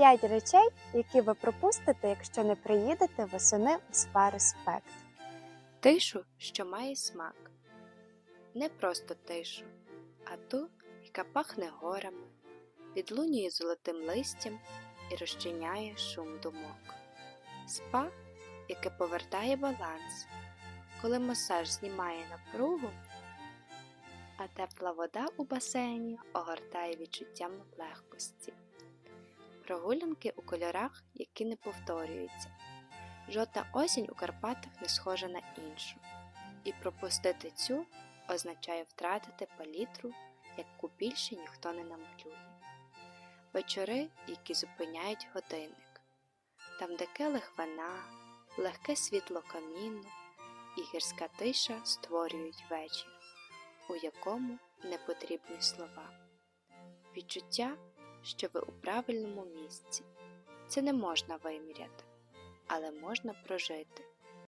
П'ять речей, які ви пропустите, якщо не приїдете восени у спа респект. Тишу, що має смак. Не просто тишу, а ту, яка пахне горами, відлунює золотим листям і розчиняє шум думок. Спа, яке повертає баланс, коли масаж знімає напругу, а тепла вода у басейні огортає відчуттям легкості. Прогулянки у кольорах, які не повторюються. Жодна осінь у Карпатах не схожа на іншу, і пропустити цю означає втратити палітру, яку більше ніхто не намалює. Вечори, які зупиняють годинник, там де келих вина, легке світло каміну і гірська тиша створюють вечір, у якому не потрібні слова. Відчуття, що ви у правильному місці. Це не можна виміряти але можна прожити.